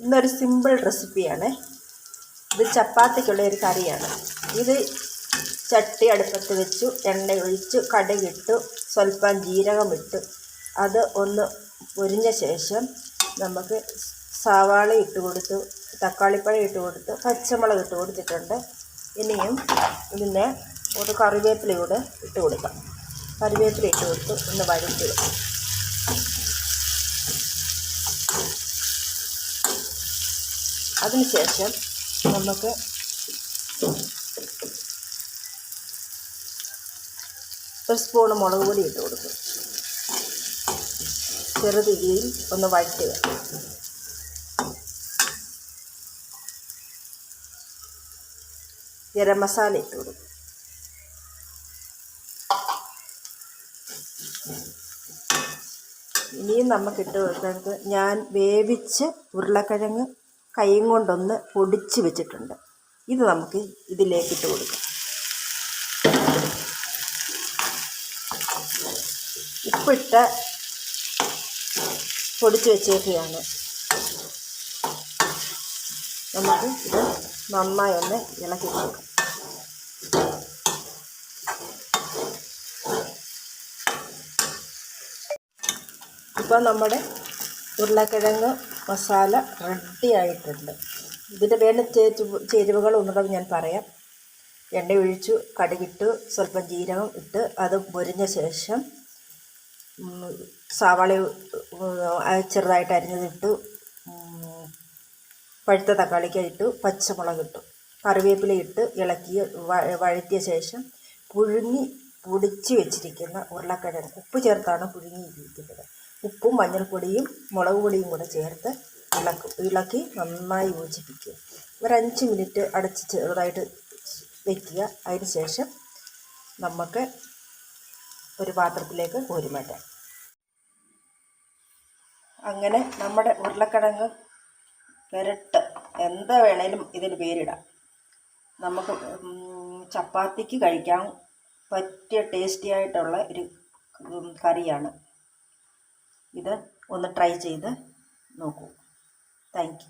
ഇന്നൊരു സിമ്പിൾ റെസിപ്പിയാണ് ഇത് ചപ്പാത്തിക്കുള്ള ഒരു കറിയാണ്. ഇത് ചട്ടി അടുപ്പത്ത് വെച്ചു എണ്ണ ഒഴിച്ചു കടുകിട്ടു സ്വല്പം ജീരകമിട്ടു. അത് ഒന്ന് പൊരിഞ്ഞ ശേഷം നമുക്ക് സവാള ഇട്ട് കൊടുത്തു തക്കാളിപ്പഴം ഇട്ട് കൊടുത്തു പച്ചമുളക് ഇട്ട് കൊടുത്തിട്ടുണ്ട്. ഇനിയും ഇതിനെ ഒരു കറിവേപ്പില കൂടെ ഇട്ട് കൊടുക്കാം. കറിവേപ്പില ഇട്ട് കൊടുത്തു ഒന്ന് വഴറ്റുക അതിനുശേഷം നമുക്ക് ഒരു സ്പൂണ് മുളക് പൊടി ഇട്ട് കൊടുക്കും. ചെറുതിരിയിൽ ഒന്ന് വഴറ്റുക. ഗരം മസാല ഇട്ട് കൊടുക്കും. ഇനിയും നമുക്കിട്ട് കൊടുക്കുന്നത് ഞാൻ വേവിച്ച് ഉരുളക്കിഴങ്ങ് കൈയും കൊണ്ടൊന്ന് പൊടിച്ച് വെച്ചിട്ടുണ്ട്. ഇത് നമുക്ക് ഇതിലേക്ക് ഇട്ട് കൊടുക്കാം. ഉപ്പിട്ട് പൊടിച്ച് വെച്ചേക്കുകയാണ് നമുക്ക് ഇത് നന്നായി ഒന്ന് ഇളക്കി കൊടുക്കാം. ഇപ്പോൾ നമ്മുടെ ഉരുളക്കിഴങ്ങ് മസാല റെഡി ആയിട്ടുണ്ട് ഇതിന്റെ ചേരുവ ചേരുവകൾ ഒന്നുകൂടെ ഞാൻ പറയാം. എണ്ണ ഒഴിച്ചു കടുകിട്ടു സ്വല്പം ജീരകം ഇട്ട് അത് പൊരിഞ്ഞ ശേഷം സവാള ചെറുതായിട്ട് അരിഞ്ഞതിട്ടു പഴുത്ത തക്കാളിക്ക ഇട്ടു പച്ചമുളക് ഇട്ടു. കറിവേപ്പില ഇട്ട് ഇളക്കി വഴറ്റിയ ശേഷം പുഴുങ്ങി പൊടിച്ച് വെച്ചിരിക്കുന്ന ഉരുളക്കിഴങ്ങ്. ഉപ്പ് ചേർത്താണ് പുഴുങ്ങിയിരിക്കുന്നത്. ഉപ്പും മഞ്ഞൾപ്പൊടിയും മുളക് പൊടിയും കൂടെ ചേർത്ത് ഇളക്കും ഇളക്കി നന്നായി യോജിപ്പിക്കുക. ഒരു അഞ്ച് മിനിറ്റ് അടച്ച് ചെറുതായിട്ട് വയ്ക്കുക അതിന് ശേഷം നമുക്ക് ഒരു പാത്രത്തിലേക്ക് കോരി മാറ്റാം. അങ്ങനെ നമ്മുടെ ഉരുളക്കിഴങ്ങ് പെരട്ട് എന്ത് വേണേലും ഇതിന് പേരിടാം. നമുക്ക് ചപ്പാത്തിക്ക് കഴിക്കാൻ പറ്റിയ ടേസ്റ്റി ആയിട്ടുള്ള ഒരു കറിയാണ്. ഇത് ഒന്ന് ട്രൈ ചെയ്ത് നോക്കൂ. താങ്ക്